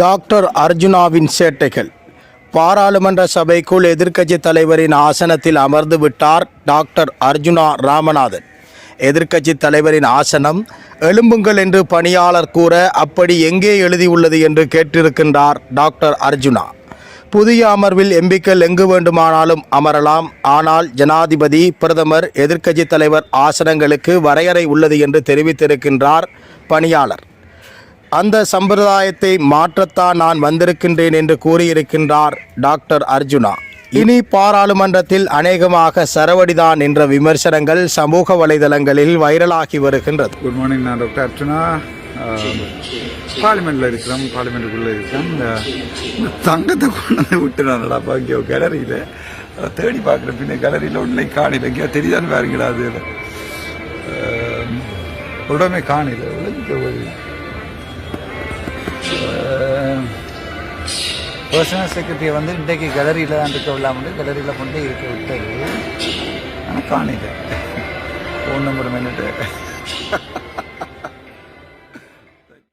Doctor அர்ஜுனாவின் சேட்டைகள். பாராளுமன்ற சபைக்குள் எதிர்க்கட்சி தலைவரின் ஆசனத்தில் அமர்ந்து விட்டார் டாக்டர் அர்ஜுனா ராமநாதன். எதிர்க்கட்சி தலைவரின் ஆசனம் எழும்புங்கள் என்று பணியாளர் கூற அப்படி எங்கே எழுதியுள்ளது என்று கேட்டிருக்கின்றார் டாக்டர் அர்ஜுனா. புதிய அமர்வில் எம்பிக்கள் எங்கு வேண்டுமானாலும் அமரலாம். ஆனால் ஜனாதிபதி பிரதமர் எதிர்க்கட்சி தலைவர் ஆசனங்களுக்கு வரையறை உள்ளது என்று தெரிவித்திருக்கின்றார் பணியாளர். அந்த சம்பிரதாயத்தை மாற்றத்தான் நான் வந்திருக்கின்றேன் என்று கூறியிருக்கின்றார் டாக்டர் அர்ஜுனா. இனி பாராளுமன்றத்தில் அநேகமாக சரவடிதான் என்ற விமர்சனங்கள் சமூக வலைதளங்களில் வைரலாகி வருகின்றது. குட் மார்னிங் நான் டாக்டர் அர்ச்சனா பார்லிமெண்ட்டில் இருக்கிறோம் பார்லிமெண்ட்டுக்குள்ளே இருக்கிறோம். இந்த தங்கத்தை கொண்டு வந்து நடப்பா இங்கே கேலரியில் தேடி பார்க்குற பின்ன கேலரியில் ஒன்றை காணில இங்கே தெரியுதான்னு வேறு அது. உடனே காணில விளங்கிக்க பர்சனல் செக்ரட்டரியை வந்து இன்றைக்கு கேலரியில் தான் இருக்க விடாமல் கேலரியில் கொண்டு இருக்க விட்டது. ஆனால் காணிது ஃபோன் நம்பர் மென்னுட்டு